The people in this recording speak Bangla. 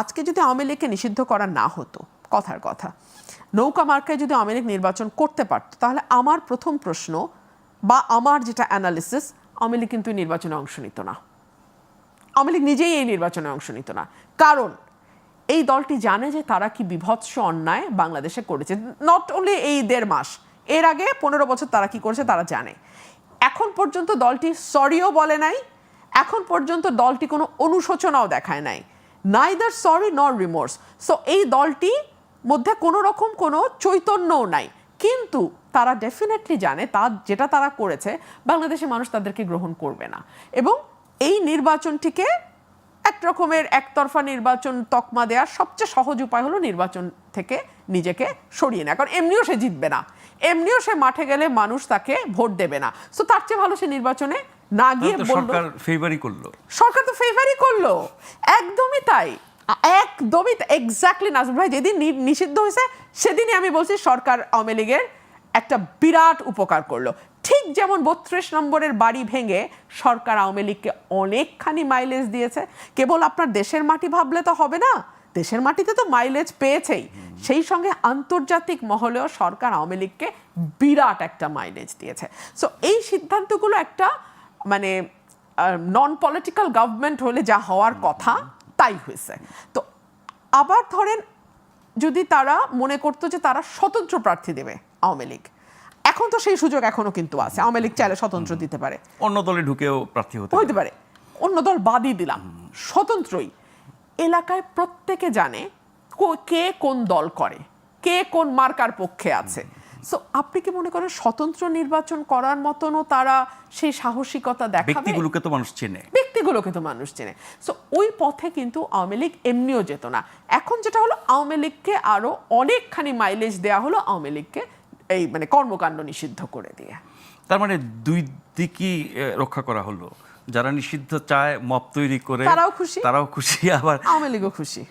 আজকে যদি আওয়ামী লীগকে নিষিদ্ধ করা না হতো, কথার কথা, নৌকা মার্কায় যদি আওয়ামী লীগ নির্বাচন করতে পারতো, তাহলে আমার প্রথম প্রশ্ন বা আমার যেটা অ্যানালিসিস আওয়ামী লীগ কিন্তু নির্বাচনে অংশ নিত না। আওয়ামী লীগ নিজেই এই নির্বাচনে অংশ নিত না। কারণ এই দলটি জানে যে তারা কি বিভৎস অন্যায় বাংলাদেশে করেছে। নট অনলি এই দেড় মাস, এর আগে পনেরো বছর তারা কি করেছে তারা জানে। এখন পর্যন্ত দলটি সরিও বলে নাই, এখন পর্যন্ত দলটি কোনো অনুশোচনাও দেখায় নাই। Neither sorry nor remorse so এই দলটি মধ্যে কোনো রকম কোনো চৈতন্যও নাই। কিন্তু তারা ডেফিনেটলি জানে তা যেটা তারা করেছে বাংলাদেশের মানুষ তাদেরকে গ্রহণ করবে না। এবং এই নির্বাচনটিকে এক রকমের একতরফা নির্বাচন তকমা দেওয়ার সবচেয়ে সহজ উপায় হলো নির্বাচন থেকে নিজেকে সরিয়ে নেওয়া। কারণ এমনিও সে জিতবে না। এমনিও সে মাঠে গেলে মানুষ তাকে ভোট দেবে না। সো তার চেয়ে ভালো সে নির্বাচনে না গিয়ে তো সরকার করল। সরকার তো ফেভারই করল। একদমই তাই। একদমই এক্স্যাক্টলি নাজমুল ভাই, যেদিন নিষিদ্ধ হয়েছে, সেদিনই আমি বলছি সরকার আওয়ামী লীগের একটা বিরাট উপকার করল। ঠিক যেমন বত্রিশ নম্বরের বাড়ি ভেঙে সরকার আওয়ামী লীগকে অনেকখানি মাইলেজ দিয়েছে। কেবল আপনার দেশের মাটি ভাবলে তো হবে না। দেশের মাটিতে তো মাইলেজ পেয়েছেই। সেই সঙ্গে আন্তর্জাতিক মহলেও সরকার আওয়ামী লীগকে বিরাট একটা মাইলেজ দিয়েছে। সো এই সিদ্ধান্তগুলো একটা মানে নন পলিটিক্যাল গভর্নমেন্ট হলে যা হওয়ার কথা তাই হয়েছে। তো আবার ধরেন যদি তারা মনে করতো যে তারা স্বতন্ত্র প্রার্থী দেবে আওয়ামী লীগ এখন তো সেই সুযোগ এখনও কিন্তু আছে। আওয়ামী লীগ চাইলে স্বতন্ত্র দিতে পারে। অন্য দলে ঢুকেও প্রার্থী হতে হইতে পারে। পারে। অন্য দল বাদই দিলাম। স্বতন্ত্রই। এলাকায় প্রত্যেকে জানে কো- কে কোন দল করে কে কোন মার্কার পক্ষে আছে। সো আপনি কি মনে করেন স্বতন্ত্র নির্বাচন করার মতনও তারা সেই সাহসিকতা দেখাবে? ব্যক্তিগুলোকে তো মানুষ চেনে। ব্যক্তিগুলোকে তো মানুষ চেনে। সো ওই পথে কিন্তু আওয়ামী লীগ এমনিও যেত না। এখন যেটা হলো আওয়ামী লীগকে আরও অনেকখানি মাইলেজ দেওয়া হলো আওয়ামী লীগকে এই মানে কর্মকাণ্ড নিষিদ্ধ করে দিয়ে। তার মানে দুই দিকই রক্ষা করা হলো। যারা নিষিদ্ধ চায় মপ তৈরি করে তারাও খুশি। তারাও খুশি আবার আওয়ামী লীগও খুশি।